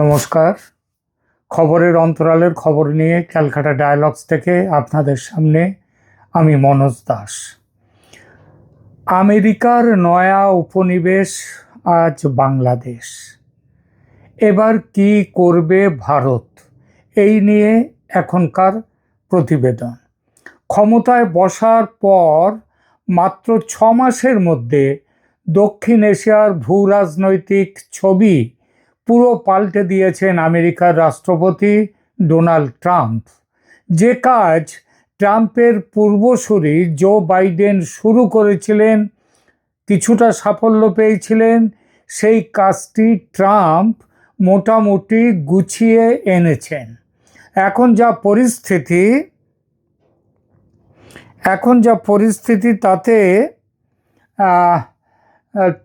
নমস্কার। খবরের অন্তরালের খবর নিয়ে ক্যালকাটা ডায়ালগস থেকে আপনাদের সামনে আমি মনোজ দাস। আমেরিকার নয়া উপনিবেশ আজ বাংলাদেশ। এবার কি করবে ভারত? এই নিয়ে এখনকার প্রতিবেদন। ক্ষমতায় বসার পর মাত্র ছ মাসের মধ্যে দক্ষিণ এশিয়ার ভূ রাজনৈতিক ছবি পুরো পাল্টে দিয়েছেন আমেরিকার রাষ্ট্রপতি ডোনাল্ড ট্রাম্প। যে কাজ ট্রাম্পের পূর্বসূরি জো বাইডেন শুরু করেছিলেন, কিছুটা সাফল্য পেয়েছিলেন, সেই কাজটি ট্রাম্প মোটামুটি গুছিয়ে এনেছেন। এখন যা পরিস্থিতি, এখন যা পরিস্থিতি তাতে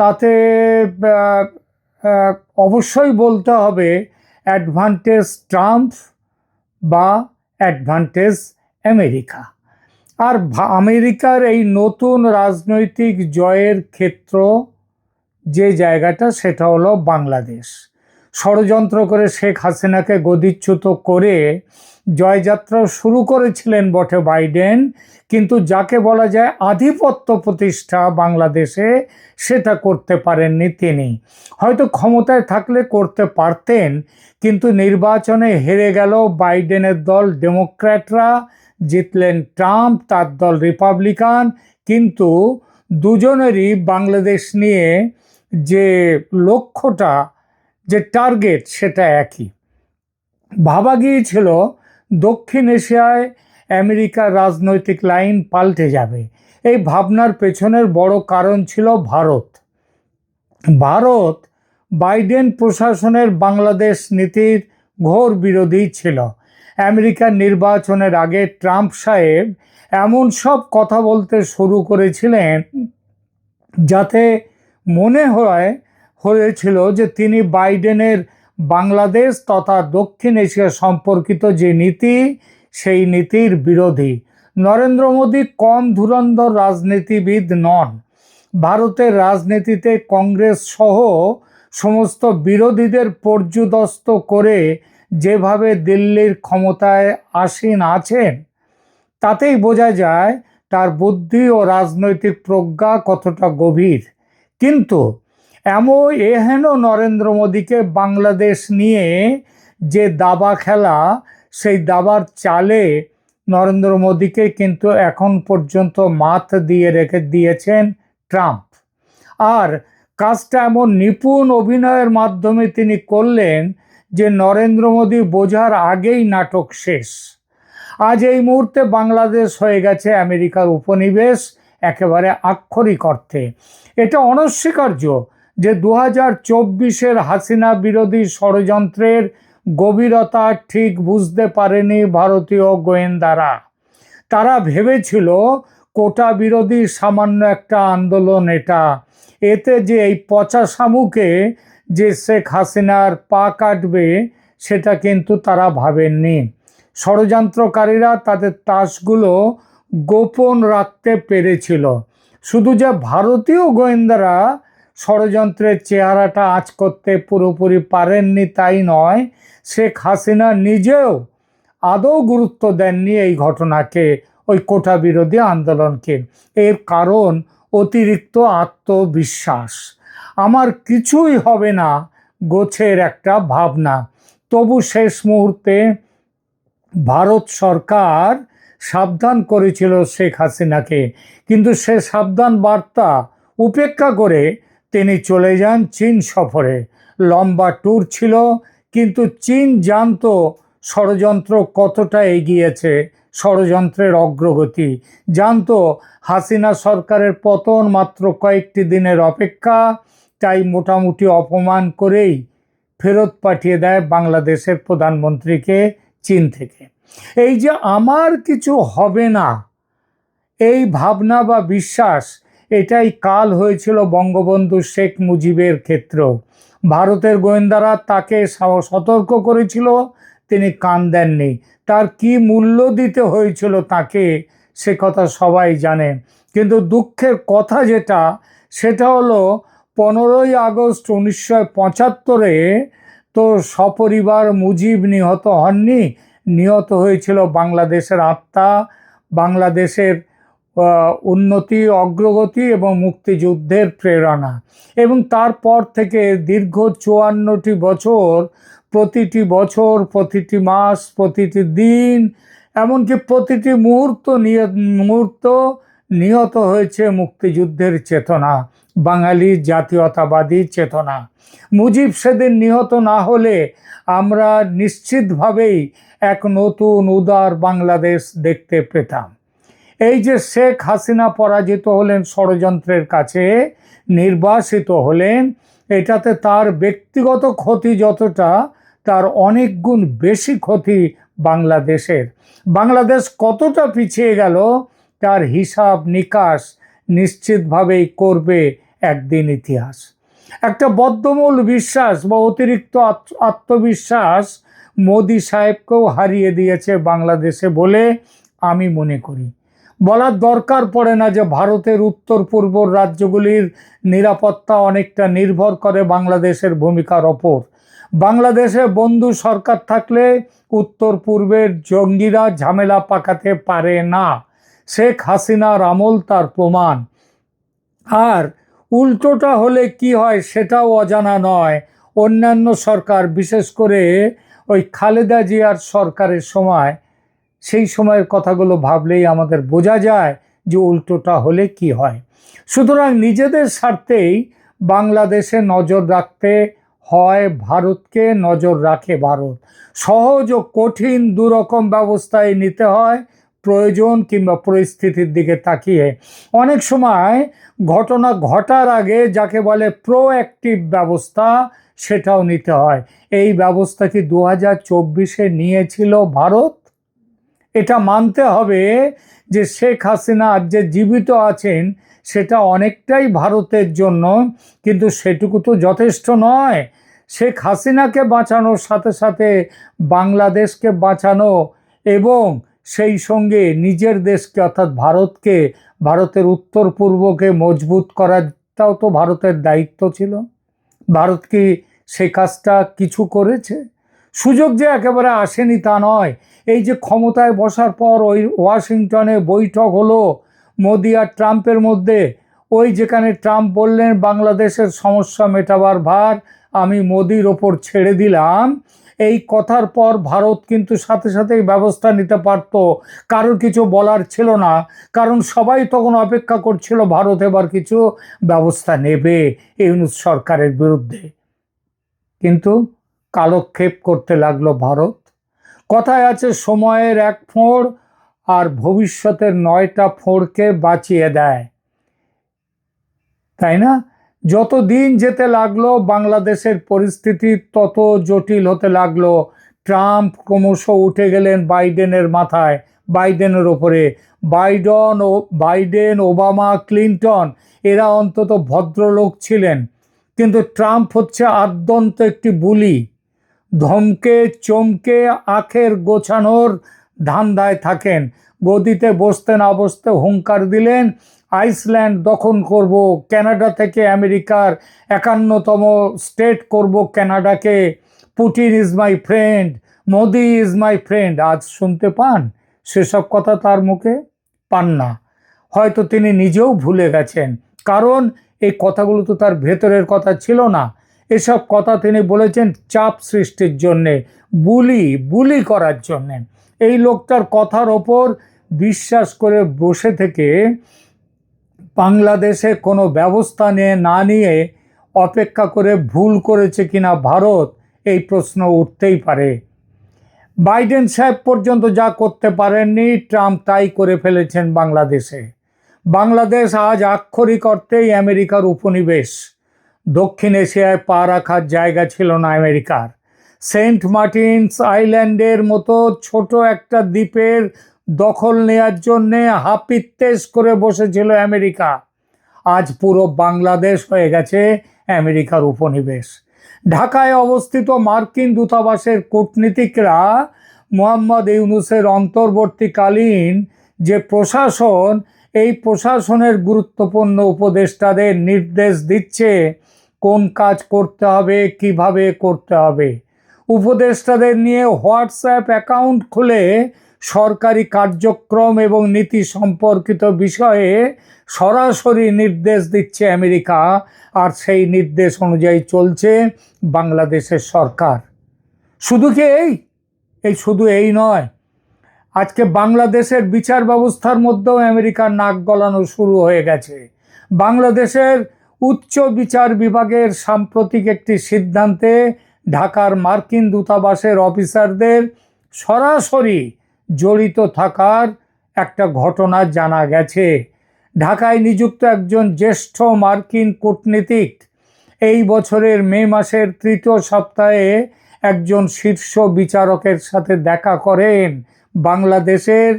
তাতে অবশ্যই বলতে হবে অ্যাডভান্টেজ ট্রাম্প বা অ্যাডভান্টেজ আমেরিকা। আর আমেরিকার এই নতুন রাজনৈতিক জয়ের ক্ষেত্র যে জায়গাটা, সেটা হলো বাংলাদেশ। ষড়যন্ত্র করে শেখ হাসিনাকে গদিচ্যুত করে জয়যাত্রা শুরু করেছিলেন বটে বাইডেন। কিন্তু যাকে বলা যায় আধিপত্য প্রতিষ্ঠা বাংলাদেশে, সেটা করতে পারেননি তিনি। হয়তো ক্ষমতায় থাকলে করতে পারতেন, কিন্তু নির্বাচনে হেরে গেল বাইডেনের দল ডেমোক্র্যাটরা। জিতলেন ট্রাম্প, তার দল রিপাবলিকান। কিন্তু দুজনেরই বাংলাদেশ নিয়ে যে লক্ষ্যটা যে টার্গেট সেটা একই। ভাবা গিয়েছিল দক্ষিণ এশিয়ায় আমেরিকার রাজনৈতিক লাইন পাল্টে যাবে। এই ভাবনার পেছনের বড় কারণ ছিল ভারত। ভারত বাইডেন প্রশাসনের বাংলাদেশ নীতির ঘোর বিরোধী ছিল। আমেরিকার নির্বাচনের আগে ট্রাম্প সাহেব এমন সব কথা বলতে শুরু করেছিলেন যাতে মনে হয় হয়েছিল যে তিনি বাইডেনের বাংলাদেশ তথা দক্ষিণ এশিয়া সম্পর্কিত যে নীতি, সেই নীতির বিরোধী। নরেন্দ্র মোদী কম ধুরন্ধর রাজনীতিবিদ নন। ভারতের রাজনীতিতে কংগ্রেস সহ সমস্ত বিরোধীদের পর্যুদস্ত করে যেভাবে দিল্লির ক্ষমতায় আসীন আছেন, তাতেই বোঝা যায় তার বুদ্ধি ও রাজনৈতিক প্রজ্ঞা কতটা গভীর। কিন্তু এমন এহেন নরেন্দ্র মোদীকে বাংলাদেশ নিয়ে যে দাবা খেলা, সেই দাবার চালে নরেন্দ্র মোদীকে কিন্তু এখন পর্যন্ত মাত দিয়ে রেখে দিয়েছেন ট্রাম্প। আর কাজটা এমন নিপুণ অভিনয়ের মাধ্যমে তিনি করলেন যে নরেন্দ্র মোদী বোঝার আগেই নাটক শেষ। আজ এই মুহূর্তে বাংলাদেশ হয়ে গেছে আমেরিকার উপনিবেশ, একেবারে আক্ষরিক অর্থে। এটা অনস্বীকার্য। যে দু হাজার চব্বিশের হাসিনা বিরোধী ষড়যন্ত্রের গভীরতা ঠিক বুঝতে পারেনি ভারতীয় গোয়েন্দারা। তারা ভেবেছিল, কোটা বিরোধী সামান্য একটা আন্দোলন এটা। এতে যে এই পচা শামুকে যে শেখ হাসিনার পা কাটবে, সেটা কিন্তু তারা ভাবেননি। ষড়যন্ত্রকারীরা তাদের তাসগুলো গোপন রাখতে পেরেছিল। শুধু যে ভারতীয় গোয়েন্দারা ষড়যন্ত্রের চেহারাটা আঁচ করতে পুরোপুরি পারেননি তাই নয়। শেখ হাসিনা নিজেও আদৌ গুরুত্ব দেননি এই ঘটনাকে, ওই কোটা বিরোধী আন্দোলনকে। এর কারণ অতিরিক্ত আত্মবিশ্বাস। আমার কিছুই হবে না গোছের একটা ভাবনা। তবু শেষ মুহূর্তে ভারত সরকার সাবধান করেছিল শেখ হাসিনাকে। কিন্তু সে সাবধান বার্তা উপেক্ষা করে চলে যান চীন সফরে। লম্বা ট্যুর ছিল, কিন্তু চীন জানত ষড়যন্ত্র কতটা এগিয়েছে, ষড়যন্ত্রের অগ্রগতি। জানত হাসিনা সরকারের পতন মাত্র কয়েকটি দিনের অপেক্ষা, তাই মোটামুটি অপমান করেই ফেরত পাঠিয়ে দেয় বাংলাদেশের প্রধানমন্ত্রীকে চীন থেকে। এই যে আমার কিছু হবে না, এই ভাবনা বা বিশ্বাস এটাই কাল হয়েছিল বঙ্গবন্ধু শেখ মুজিবের ক্ষেত্র। ভারতের গোয়েন্দারা তাকে সতর্ক করেছিল, তিনি কান দেননি। তার কি মূল্য দিতে হয়েছিল তাকে সে কথা সবাই জানে। কিন্তু দুঃখের কথা যেটা, সেটা হলো পনেরোই আগস্ট উনিশশো পঁচাত্তরে তো সপরিবার মুজিব নিহত হননি। নিহত হয়েছিল বাংলাদেশের আত্মা, বাংলাদেশের উন্নতি, অগ্রগতি এবং মুক্তিযুদ্ধের প্রেরণা। এবং তারপর থেকে দীর্ঘ চুয়ান্নটি বছর, প্রতিটি বছর, প্রতিটি মাস, প্রতিটি দিন, এমনকি প্রতিটি মুহূর্ত নিয়ে মুহূর্ত নিহত হয়েছে মুক্তিযুদ্ধের চেতনা, বাঙালি জাতীয়তাবাদী চেতনা। মুজিব সেদিন নিহত না হলে আমরা নিশ্চিতভাবেই এক নতুন উদার বাংলাদেশ দেখতে পেতাম। এই যে শেখ হাসিনা পরাজিত হলেন ষড়যন্ত্রের কাছে, নির্বাসিত হলেন, এটাতে তার ব্যক্তিগত ক্ষতি যতটা, তার অনেক গুণ বেশি ক্ষতি বাংলাদেশের। বাংলাদেশ কতটা পিছিয়ে গেল, তার হিসাব নিকাশ নিশ্চিতভাবেই করবে একদিন ইতিহাস। একটা বদ্ধমূল বিশ্বাস বা অতিরিক্ত আত্মবিশ্বাস মোদি সাহেবকেও হারিয়ে দিয়েছে বাংলাদেশে বলে আমি মনে করি। বলার দরকার পড়ে না যে ভারতের উত্তর পূর্ব রাজ্যগুলির নিরাপত্তা অনেকটা নির্ভর করে বাংলাদেশের ভূমিকার ওপর। বাংলাদেশে বন্ধু সরকার থাকলে উত্তর পূর্বের জঙ্গিরা ঝামেলা পাকাতে পারে না। শেখ হাসিনার আমল তার প্রমাণ। আর উল্টোটা হলে কি হয় সেটাও অজানা নয়। অন্যান্য সরকার, বিশেষ করে ওই খালেদা জিয়ার সরকারের সময় সেই সময়ের কথাগুলো ভাবলেই আমাদের বোঝা যায় যে উল্টোটা হলে কি হয়। সুতরাং নিজেদের স্বার্থেই বাংলাদেশে নজর রাখতে হয় ভারতকে, নজর রাখে ভারত। সহজ ও কঠিন দুরকম ব্যবস্থায় নিতে হয়, প্রয়োজন কিংবা পরিস্থিতির দিকে তাকিয়ে। অনেক সময় ঘটনা ঘটার আগে যাকে বলে প্রোঅ্যাক্টিভ ব্যবস্থা সেটাও নিতে হয়। এই ব্যবস্থা কি দু হাজার নিয়েছিল ভারত? এটা মানতে হবে যে শেখ হাসিনা যে জীবিত আছেন, সেটা অনেকটাই ভারতের জন্য, কিন্তু সেটুকু তো যথেষ্ট নয়। শেখ হাসিনাকে বাঁচানোর সাথে সাথে বাংলাদেশকে বাঁচানো এবং সেই সঙ্গে নিজের দেশকে অর্থাৎ ভারতকে, ভারতের উত্তর পূর্বকে মজবুত করাটাও তো ভারতের দায়িত্ব ছিল। ভারত কি সে কাজটা কিছু করেছে? সুযোগ যে একেবারে আসেনি তা নয়। এই যে ক্ষমতায় বসার পর ওই ওয়াশিংটনে বৈঠক হলো মোদি আর ট্রাম্পের মধ্যে। ওই যেখানে ট্রাম্প বললেন, বাংলাদেশের সমস্যা মেটাবার ভার আমি মোদির ওপর ছেড়ে দিলাম। এই কথার পর ভারত কিন্তু সাথে সাথেই ব্যবস্থা নিতে পারত। কারোর কিছু বলার ছিল না, কারণ সবাই তখন অপেক্ষা করছিল, ভারত এবার কিছু ব্যবস্থা নেবে ইউনুস সরকারের বিরুদ্ধে। কিন্তু কালক্ষেপ করতে লাগল ভারত। কথায় আছে, সময়ের এক ফোঁড় আর ভবিষ্যতের নয়টা ফোঁড়কে বাঁচিয়ে দেয়। তাই না? যত দিন যেতে লাগল, বাংলাদেশের পরিস্থিতি তত জটিল হতে লাগল। ট্রাম্প ক্রমশ উঠে গেলেন বাইডেনের মাথায়, বাইডেনের ওপরে। বাইডন ও, বাইডেন, ওবামা, ক্লিন্টন, এরা অন্তত ভদ্রলোক ছিলেন। কিন্তু ট্রাম্প হচ্ছে আদ্যন্ত একটি বুলি। ধমকে, চমকে আখের গোছানোর ধান্দায় থাকেন। গদিতে বসতে না বসতে হুঙ্কার দিলেন, আইসল্যান্ড দখল করব কানাডা থেকে আমেরিকার একান্নতম স্টেট করব ক্যানাডাকে। Putin is my friend, Modi is my friend. আজ শুনতে পান? সেসব কথা তার মুখে পান না। হয়তো তিনি নিজেও ভুলে গেছেন, কারণ এই কথাগুলো তো তার ভেতরের কথা ছিল না। এসব কথা তিনি বলেছেন চাপ সৃষ্টির জন্যে, বুলি বুলি করার জন্যে। এই লোকটার কথার ওপর বিশ্বাস করে বসে থেকে বাংলাদেশে কোনো ব্যবস্থা নিয়ে, না নিয়ে অপেক্ষা করে ভুল করেছে কিনা ভারত, এই প্রশ্ন উঠতেই পারে। বাইডেন সাহেব পর্যন্ত যা করতে পারেননি, ট্রাম্প তাই করে ফেলেছেন বাংলাদেশে। বাংলাদেশ আজ আক্ষরিক অর্থেই আমেরিকার উপনিবেশ। দক্ষিণ এশিয়ায় পা রাখার জায়গা ছিল না আমেরিকার। সেন্ট মার্টিনস আইল্যান্ডের মতো ছোট একটা দ্বীপের দখল নেয়ার জন্যে হাপিত্তেশ করে বসেছিল আমেরিকা। আজ পুরো বাংলাদেশ হয়ে গেছে আমেরিকার উপনিবেশ। ঢাকায় অবস্থিত মার্কিন দূতাবাসের কূটনীতিকরা মোহাম্মদ ইউনুসের অন্তর্বর্তীকালীন যে প্রশাসন, এই প্রশাসনের গুরুত্বপূর্ণ উপদেষ্টাদের নির্দেশ দিচ্ছে কোন কাজ করতে হবে, কীভাবে করতে হবে? উপদেষ্টাদের নিয়ে হোয়াটসঅ্যাপ অ্যাকাউন্ট খুলে সরকারি কার্যক্রম এবং নীতি সম্পর্কিত বিষয়ে সরাসরি নির্দেশ দিচ্ছে আমেরিকা, আর সেই নির্দেশ অনুযায়ী চলছে বাংলাদেশের সরকার। শুধু কি এই? এই শুধু এই নয়। আজকে বাংলাদেশের বিচার ব্যবস্থার মধ্যেও আমেরিকার নাক গলানো শুরু হয়ে গেছে। বাংলাদেশের উচ্চ বিচার বিভাগের সাম্প্রতিক একটি সিদ্ধান্তে ঢাকার মার্কিন দূতাবাসের অফিসারদের সরাসরি জড়িত থাকার একটা ঘটনা জানা গেছে। ঢাকায় নিযুক্ত একজন জ্যেষ্ঠ মার্কিন কূটনীতিক এই বছরের মে মাসের তৃতীয় সপ্তাহে একজন শীর্ষ বিচারকের সাথে দেখা করেন। বাংলাদেশের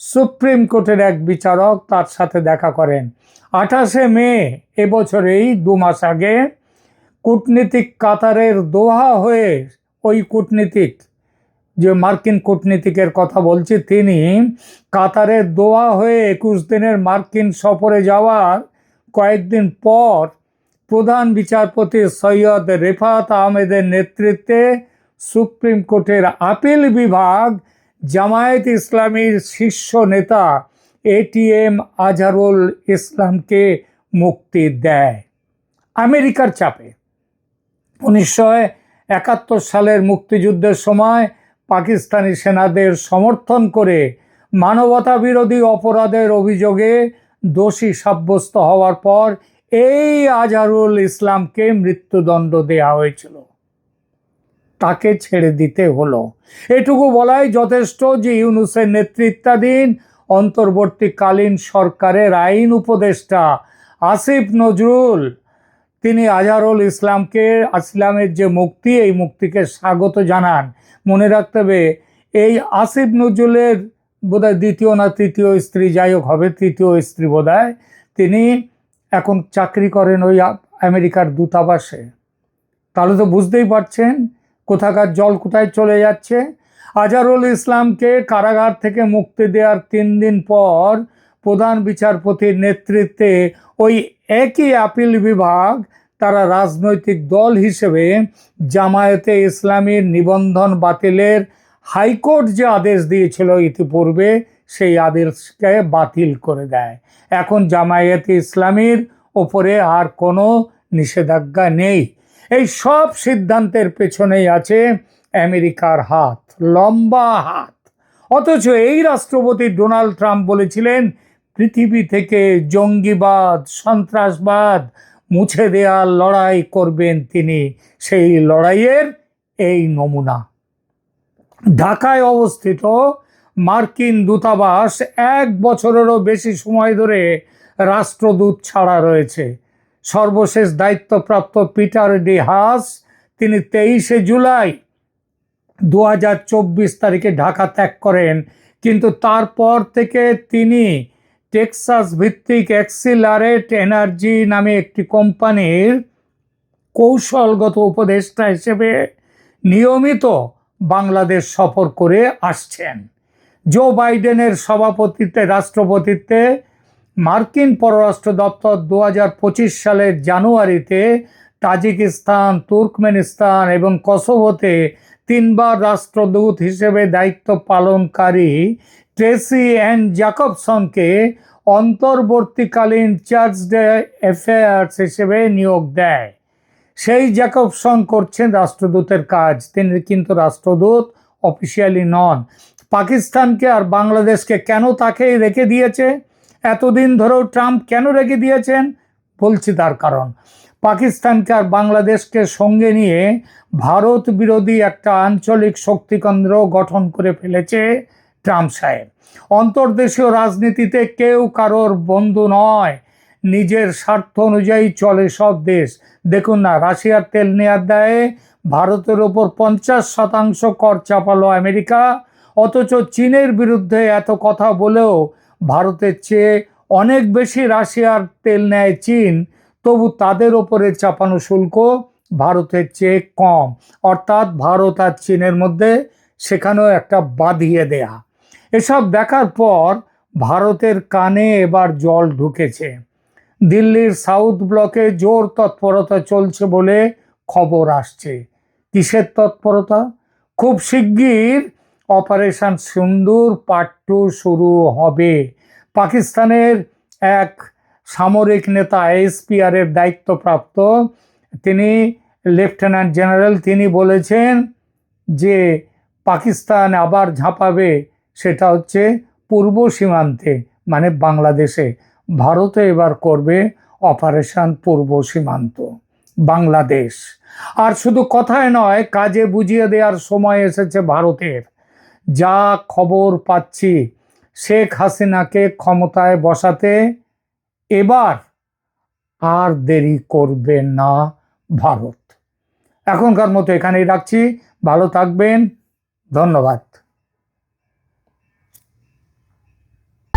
সুপ্রিম কোর্টের এক বিচারক তার সাথে দেখা করেন। আঠাশে মে এবছরেই দু মাস আগে কূটনীতিক কাতারের দোহা হয়ে ওই কূটনীতিক, যে মার্কিন কূটনীতিকের কথা বলছি তিনি, কাতারের দোয়া হয়ে একুশ দিনের মার্কিন সফরে যাওয়ার কয়েকদিন পর প্রধান বিচারপতি সৈয়দ রেফাত আহমেদের নেতৃত্বে সুপ্রিম কোর্টের আপিল বিভাগ জামায়াত ইসলামীর শীর্ষ নেতা এটিএম আজহারুল ইসলামকে মুক্তি দেয়। আমেরিকার চাপে। উনিশশো একাত্তর সালের মুক্তিযুদ্ধের সময় পাকিস্তানি সেনাদের সমর্থন করে মানবতা বিরোধী অপরাধের অভিযোগে দোষী সাব্যস্ত হওয়ার পর এই আজহারুল ইসলামকে মৃত্যুদণ্ড দেয়া হয়েছিল। তাকে ছেড়ে দিতে হলো। এটুকু বলাই যথেষ্ট যে ইউনুসের নেতৃত্বাধীন অন্তর্বর্তীকালীন সরকারের আইন উপদেষ্টা আসিফ নজরুল, তিনি আজহারুল ইসলামকে, ইসলামের যে মুক্তি, এই মুক্তিকে স্বাগত জানান। মনে রাখতে হবে, এই আসিফ নজরুলের বোধহয় দ্বিতীয় না তৃতীয় স্ত্রী, যাই হোক, হবে তৃতীয় স্ত্রী বোধহয়, তিনি এখন চাকরি করেন ওই আমেরিকার দূতাবাসে। তাহলে তো বুঝতেই পারছেন কোথাকার জল কোথায় চলে যাচ্ছে? আজারুল ইসলামকে কারাগার থেকে মুক্তি দেওয়ার তিন দিন পর প্রধান বিচারপতির নেতৃত্বে ওই একই আপিল বিভাগ তারা রাজনৈতিক দল হিসেবে জামায়াতে ইসলামীর নিবন্ধন বাতিলের হাইকোর্ট যে আদেশ দিয়েছিল ইতিপূর্বে, সেই আদেশকে বাতিল করে দেয়। এখন জামায়াতে ইসলামীর ওপরে আর কোনো নিষেধাজ্ঞা নেই। এই সব সিদ্ধান্তের পেছনেই আছে আমেরিকার হাত, লম্বা হাত। অথচ এই রাষ্ট্রপতি ডোনাল্ড ট্রাম্প বলেছিলেন, পৃথিবী থেকে জঙ্গিবাদ, সন্ত্রাসবাদ মুছে দেওয়ার লড়াই করবেন তিনি। সেই লড়াইয়ের এই নমুনা। ঢাকায় অবস্থিত মার্কিন দূতাবাস এক বছরেরও বেশি সময় ধরে রাষ্ট্রদূত ছাড়া রয়েছে। সর্বশেষ দায়িত্বপ্রাপ্ত পিটার ডি হাস, তিনি তেইশে জুলাই দু হাজার চব্বিশ তারিখে ঢাকা ত্যাগ করেন। কিন্তু তারপর থেকে তিনি টেক্সাস ভিত্তিক অ্যাক্সিলারেট এনার্জি নামে একটি কোম্পানির কৌশলগত উপদেষ্টা হিসেবে নিয়মিত বাংলাদেশ সফর করে আসছেন। জো বাইডেনের সভাপতিত্বে, রাষ্ট্রপতিত্বে মার্কিন পররাষ্ট্র দপ্তর দু হাজার পঁচিশ সালের জানুয়ারিতে তাজিকিস্তান, তুর্কমেনিস্তান এবং কসোভোতে তিনবার রাষ্ট্রদূত হিসেবে দায়িত্ব পালনকারী ট্রেসি অ্যান্ড জ্যাকবসনকে অন্তর্বর্তীকালীন চার্জ ডে অ্যাফেয়ার্স হিসেবে নিয়োগ দেয়। সেই জ্যাকবসন করছেন রাষ্ট্রদূতের কাজ। তিনি কিন্তু রাষ্ট্রদূত, অফিসিয়ালি নন। পাকিস্তানকে আর বাংলাদেশকে কেন তাকেই রেখে দিয়েছে? এতদিন ধরেও ট্রাম্প কেন রেখে দিয়েছেন বলছি তার কারণ। পাকিস্তানকে আর বাংলাদেশকে সঙ্গে নিয়ে ভারত বিরোধী একটা আঞ্চলিক শক্তিকেন্দ্র গঠন করে ফেলেছে ট্রাম্প সাহেব। অন্তর্দেশীয় রাজনীতিতে কেউ কারোর বন্ধু নয়। নিজের স্বার্থ অনুযায়ী চলে সব দেশ। দেখুন না, রাশিয়ার তেল নেয়ার দায়ে ভারতের ওপর পঞ্চাশ শতাংশ কর চাপালো আমেরিকা। অথচ চীনের বিরুদ্ধে এত কথা বলেও ভারতের চেয়ে অনেক বেশি রাশিয়ার তেল নেয় চীন, তবু তাদের ওপরে চাপানো শুল্ক ভারতের চেয়ে কম। অর্থাৎ ভারত আর চীনের মধ্যে সেখানেও একটা বাঁধিয়ে দেয়া। এসব দেখার পর ভারতের কানে এবার জল ঢুকেছে। দিল্লির সাউথ ব্লকে জোর তৎপরতা চলছে বলে খবর আসছে। কিসের তৎপরতা? খুব শিগগির অপারেশন সিন্দুর পার্ট টু শুরু হবে। পাকিস্তানের এক সামরিক নেতা এসপিআর এর দায়িত্বপ্রাপ্ত তিনি লেফটেন্যান্ট জেনারেল তিনি বলেছেন যে পাকিস্তান আবার ঝাঁপাবে, সেটা হচ্ছে পূর্ব সীমান্তে মানে বাংলাদেশে। ভারতে এবার করবে অপারেশন পূর্ব সীমান্ত, বাংলাদেশ। আর শুধু কথায় নয়, কাজে বুঝিয়ে দেওয়ার সময় এসেছে ভারতের। যা খবর পাচ্ছি, শেখ হাসিনাকে ক্ষমতায় বসাতে এবার আর দেরি করবে না ভারত। এখনকার মতো এখানেই রাখছি। ভালো থাকবেন। ধন্যবাদ।